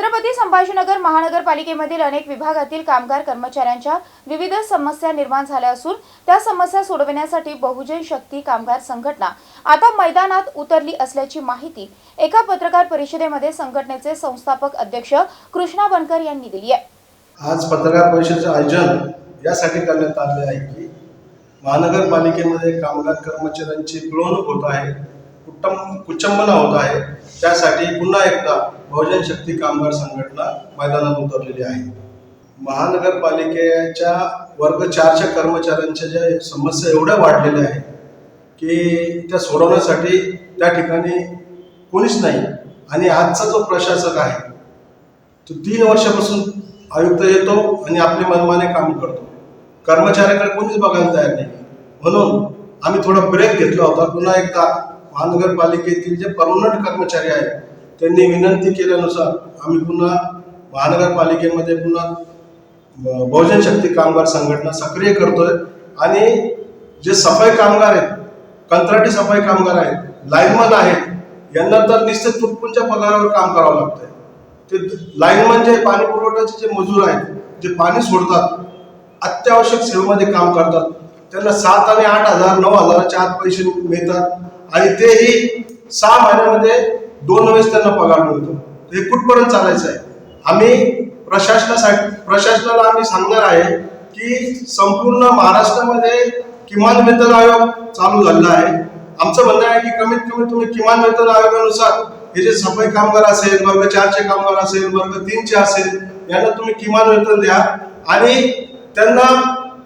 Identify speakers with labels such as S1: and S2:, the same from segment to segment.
S1: छत्रपती संभाजीनगर महानगरपालिकेमधील अनेक विभागातील कामगार कर्मचाऱ्यांच्या विविध समस्या निर्माण झाल्या असून त्या समस्या सोडविण्यासाठी बहुजन शक्ती कामगार संघटना आता मैदानात उतरली असल्याची माहिती एका पत्रकार परिषदेमध्ये संघटनेचे संस्थापक अध्यक्ष कृष्णा बनकर यांनी दिली आहे.
S2: आज पत्रकार परिषदेचे आयोजन यासाठी करण्यात आले आहे की महानगरपालिकेमध्ये कामगार कर्मचाऱ्यांची पिळवणूक होत आहे कुटुंब कुचंबना होत आहे त्यासाठी पुन्हा एकदा बहुजन शक्ती कामगार संघटना मैदानात उतरलेली आहे. महानगरपालिकेच्या वर्ग चारच्या कर्मचाऱ्यांच्या ज्या समस्या एवढ्या वाढलेल्या आहेत की त्या सोडवण्यासाठी त्या ठिकाणी कोणीच नाही आणि आजचा जो प्रशासक आहे तो तीन वर्षापासून आयुक्त येतो आणि आपले मनमाने काम करतो. कर्मचाऱ्याकडे कोणीच बघायला तयार नाही. म्हणून आम्ही थोडा ब्रेक घेतला होता. पुन्हा एकदा महानगरपालिकेतील जे परमनंट कर्मचारी आहेत त्यांनी विनंती केल्यानुसार आम्ही पुन्हा महानगरपालिकेमध्ये पुन्हा बहुजन शक्ती कामगार संघटना सक्रिय करतोय. आणि जे सफाई कामगार आहेत कंत्राटी सफाई कामगार आहेत लाईनमन आहेत यांना तर निश्चित तुटपुंच्या पगारावर काम करावं लागतंय. ते लाईनमन जे पाणी पुरवठ्याचे जे मजूर आहेत जे पाणी सोडतात अत्यावश्यक सेवेमध्ये काम करतात त्यांना सात आणि आठ हजार नऊ हजाराच्या आत पैसे मिळतात. आणि तेही सहा महिन्यामध्ये दोन वेळेस त्यांना पगार मिळतो. हे कुठपर्यंत चालायचं आहे? आम्ही प्रशासनासाठी प्रशासनाला आम्ही सांगणार आहे की संपूर्ण महाराष्ट्रामध्ये किमान वेतन आयोग चालू झालेला आहे. आमचं म्हणणं आहे की कमीत कमी तुम्ही किमान वेतन आयोगानुसार हे जे सफाई कामगार असेल वर्ग चारचे कामगार असेल वर्ग तीनचे असेल यांना तुम्ही किमान वेतन द्या. आणि त्यांना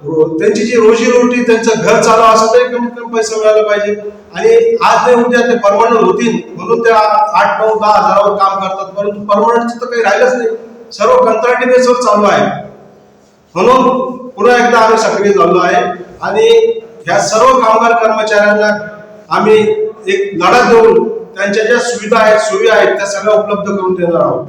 S2: त्यांची जी रोजीरोटी त्यांचं घर चालू असं तरी कमीत कमी पैसा मिळायला पाहिजे. आणि आज नाही उद्या ते परमनंट होतील म्हणून त्या आठ नऊ दहा हजारावर काम करतात. परंतु परमनंटचं तर काही राहिलंच नाही. सर्व कंत्राटी बेसवर चालू आहे. म्हणून पुन्हा एकदा आम्ही सक्रिय झालो आहे. आणि ह्या सर्व कामगार कर्मचाऱ्यांना आम्ही एक लढा देऊन त्यांच्या ज्या सुविधा आहेत सोयी आहेत त्या सगळ्या उपलब्ध करून देणार आहोत.